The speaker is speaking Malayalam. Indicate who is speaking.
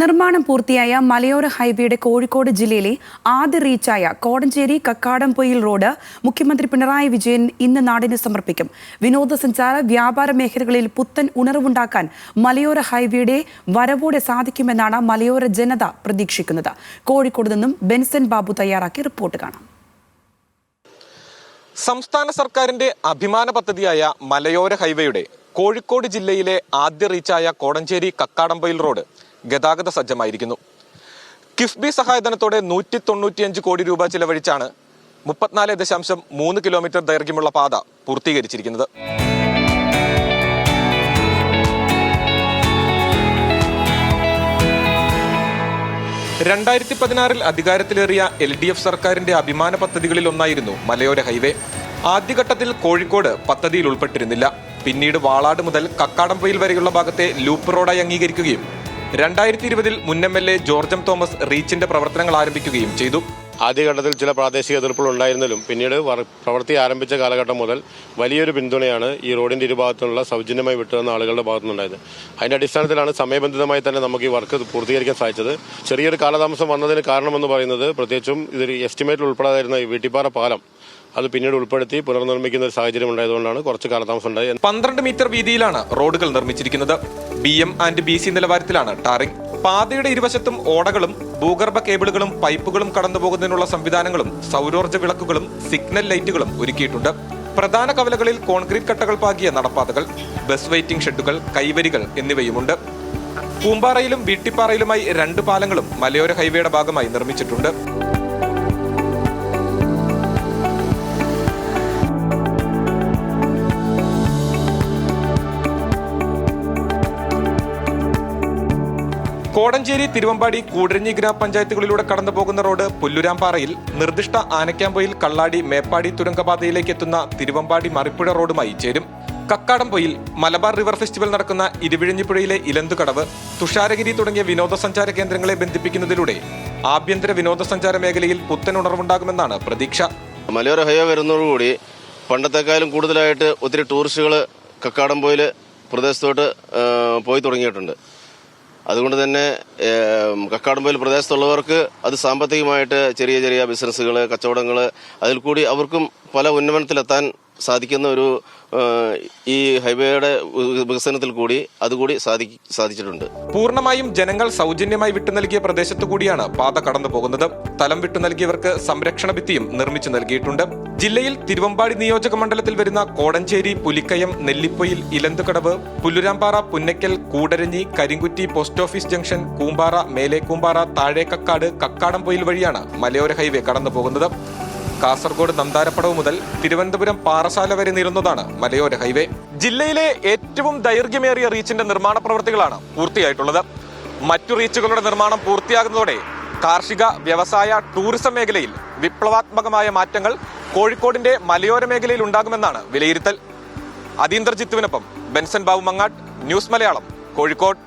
Speaker 1: നിർമ്മാണം പൂർത്തിയായ മലയോര ഹൈവേയുടെ കോഴിക്കോട് ജില്ലയിലെ ആദ്യ റീച്ചായ കോടഞ്ചേരി കക്കാടംപൊയിൽ റോഡ് മുഖ്യമന്ത്രി പിണറായി വിജയൻ ഇന്ന് നാടിന് സമർപ്പിക്കും. വിനോദസഞ്ചാര വ്യാപാര മേഖലകളിൽ പുത്തൻ ഉണർവുണ്ടാക്കാൻ മലയോര ഹൈവേയുടെ വരവോടെ സാധിക്കുമെന്നാണ് മലയോര ജനത പ്രതീക്ഷിക്കുന്നത്. കോഴിക്കോട് നിന്നും ബെൻസൻ ബാബു തയ്യാറാക്കിയ റിപ്പോർട്ട് കാണാം.
Speaker 2: സംസ്ഥാന സർക്കാരിന്റെ അഭിമാന പദ്ധതിയായ മലയോര ഹൈവേയുടെ കോഴിക്കോട് ജില്ലയിലെ ആദ്യ റീച്ചായ കോടഞ്ചേരി കക്കാടംപൊയിൽ റോഡ് ഗതാഗത സജ്ജമായിരിക്കുന്നു. കിഫ്ബി സഹായധനത്തോടെ നൂറ്റി തൊണ്ണൂറ്റിയഞ്ച് കോടി രൂപ ചിലവഴിച്ചാണ് മുപ്പത്തിനാല് ദശാംശം മൂന്ന് കിലോമീറ്റർ ദൈർഘ്യമുള്ള പാത പൂർത്തീകരിച്ചിരിക്കുന്നത്. രണ്ടായിരത്തി പതിനാറിൽ അധികാരത്തിലേറിയ എൽ ഡി എഫ് സർക്കാരിന്റെ അഭിമാന പദ്ധതികളിൽ ഒന്നായിരുന്നു മലയോര ഹൈവേ. ആദ്യഘട്ടത്തിൽ കോഴിക്കോട് പദ്ധതിയിൽ ഉൾപ്പെട്ടിരുന്നില്ല. പിന്നീട് വാളാട് മുതൽ കക്കാടംപൊയിൽ വരെയുള്ള ഭാഗത്തെ ലൂപ്പ് റോഡായി അംഗീകരിക്കുകയും രണ്ടായിരത്തി ഇരുപതിൽ മുൻ M L A George M Thomas റീച്ചിന്റെ പ്രവർത്തനങ്ങൾ ആരംഭിക്കുകയും ചെയ്തു.
Speaker 3: ആദ്യഘട്ടത്തിൽ ചില പ്രാദേശിക എതിർപ്പുകൾ ഉണ്ടായിരുന്നാലും പിന്നീട് പ്രവൃത്തി ആരംഭിച്ച കാലഘട്ടം മുതൽ വലിയൊരു പിന്തുണയാണ് ഈ റോഡിന്റെ ഇരുഭാഗത്തുനിന്നുള്ള സൗജന്യമായി വിട്ടുതന്ന ആളുകളുടെ ഭാഗത്തുനിന്നുണ്ടായത്. അതിന്റെ അടിസ്ഥാനത്തിലാണ് സമയബന്ധിതമായി തന്നെ നമുക്ക് ഈ വർക്ക് പൂർത്തീകരിക്കാൻ സാധിച്ചത്. ചെറിയൊരു കാലതാമസം വന്നതിന് കാരണമെന്ന് പറയുന്നത് പ്രത്യേകിച്ചും ഇതൊരു എസ്റ്റിമേറ്റിൽ ഉൾപ്പെടാതിരുന്ന ഈ വീട്ടിപ്പാറ പാലം അത് പിന്നീട് ഉൾപ്പെടുത്തി പുനർനിർമ്മിക്കുന്ന ഒരു സാഹചര്യം ഉണ്ടായതുകൊണ്ടാണ് കുറച്ച് കാലതാമസം ഉണ്ടായത്
Speaker 2: പന്ത്രണ്ട് മീറ്റർ വീതിയിലാണ് റോഡുകൾ നിർമ്മിച്ചിരിക്കുന്നത്. B M and B C നിലവാരത്തിലാണ് tarring. പാതയുടെ ഇരുവശത്തും ഓടകളും ഭൂഗർഭ കേബിളുകളും പൈപ്പുകളും കടന്നുപോകുന്നതിനുള്ള സംവിധാനങ്ങളും സൗരോർജ വിളക്കുകളും സിഗ്നൽ ലൈറ്റുകളും ഒരുക്കിയിട്ടുണ്ട്. പ്രധാന കവലകളിൽ കോൺക്രീറ്റ് കട്ടകൾ പാകിയ നടപ്പാതകൾ ബസ് വെയിറ്റിംഗ് ഷെഡുകൾ കൈവരികൾ എന്നിവയുമുണ്ട്. പൂമ്പാറയിലും വീട്ടിപ്പാറയിലുമായി രണ്ട് പാലങ്ങളും മലയോര ഹൈവേയുടെ ഭാഗമായി നിർമ്മിച്ചിട്ടുണ്ട്. കോടഞ്ചേരി തിരുവമ്പാടി കൂടരഞ്ഞി ഗ്രാമപഞ്ചായത്തുകളിലൂടെ കടന്നു പോകുന്ന റോഡ് പുല്ലുരാമ്പാറയിൽ നിർദ്ദിഷ്ട ആനക്കാമ്പൊയിൽ കള്ളാടി മേപ്പാടി തുരങ്കപാതയിലേക്ക് എത്തുന്ന തിരുവമ്പാടി മറിപ്പുഴ റോഡുമായി ചേരും. കക്കാടംപൊയിൽ മലബാർ റിവർ ഫെസ്റ്റിവൽ നടക്കുന്ന ഇരുവിഴിഞ്ഞിപ്പുഴയിലെ ഇലന്തുകടവ് തുഷാരഗിരി തുടങ്ങിയ വിനോദസഞ്ചാര കേന്ദ്രങ്ങളെ ബന്ധിപ്പിക്കുന്നതിലൂടെ ആഭ്യന്തര വിനോദസഞ്ചാര മേഖലയിൽ പുത്തൻ ഉണർവുണ്ടാകുമെന്നാണ് പ്രതീക്ഷ.
Speaker 4: മലയോര ഹൈവേ വരുന്നതോടുകൂടി പണ്ടത്തെക്കാളും കൂടുതലായിട്ട് ഒത്തിരി ടൂറിസ്റ്റുകൾ കക്കാടംപൊയിൽ പ്രദേശത്തോട്ട് പോയി തുടങ്ങിയിട്ടുണ്ട്. അതുകൊണ്ട് തന്നെ ഏം, കക്കാടംപോയിൽ പ്രദേശത്തുള്ളവർക്ക് അത് സാമ്പത്തികമായിട്ട് ചെറിയ ചെറിയ ബിസിനസ്സുകൾ കച്ചവടങ്ങൾ അതിൽ കൂടി അവർക്കും പല ഉന്നമനത്തിലെത്താൻ സാധിക്കുന്ന ഒരു ഈ ഹൈവേയുടെ വികസനത്തിൽ കൂടി അതുകൂടി സാധി സാധിച്ചിട്ടുണ്ട്.
Speaker 2: പൂർണമായും ജനങ്ങൾ സൗജന്യമായി വിട്ടു നൽകിയ പ്രദേശത്തു കൂടിയാണ് പാത കടന്നു പോകുന്നത്. സ്ഥലം വിട്ടു നൽകിയവർക്ക് സംരക്ഷണ ഭിത്തിയും നിർമ്മിച്ചു നൽകിയിട്ടുണ്ട്. ജില്ലയിൽ തിരുവമ്പാടി നിയോജക മണ്ഡലത്തിൽ വരുന്ന Kodanchery Pulikkayam Nellippoyil Ilanthukadavu Pulloorampara Punnakkal Koodaranji Karinkutty post office junction Koombara Melekoombara Thazhekakkad Kakkadampoyil വഴിയാണ് മലയോര ഹൈവേ കടന്നു പോകുന്നത്. കാസർഗോഡ് നന്താരപ്പടവ് മുതൽ തിരുവനന്തപുരം പാറശാല വരെ നീളുന്നതാണ് മലയോര ഹൈവേ. ജില്ലയിലെ ഏറ്റവും ദൈർഘ്യമേറിയ റീച്ചിന്റെ നിർമ്മാണ പ്രവൃത്തികളാണ് പൂർത്തിയായിട്ടുള്ളത്. മറ്റു റീച്ചുകളുടെ നിർമ്മാണം പൂർത്തിയാകുന്നതോടെ കാർഷിക വ്യവസായ ടൂറിസം മേഖലയിൽ വിപ്ലവാത്മകമായ മാറ്റങ്ങൾ കോഴിക്കോടിന്റെ മലയോര മേഖലയിൽ ഉണ്ടാകുമെന്നാണ് വിലയിരുത്തൽ. അതീന്ദ്രജിത്തുവിനൊപ്പം ബെൻസൻ ബാബു മങ്ങാട്ട് ന്യൂസ് മലയാളം കോഴിക്കോട്.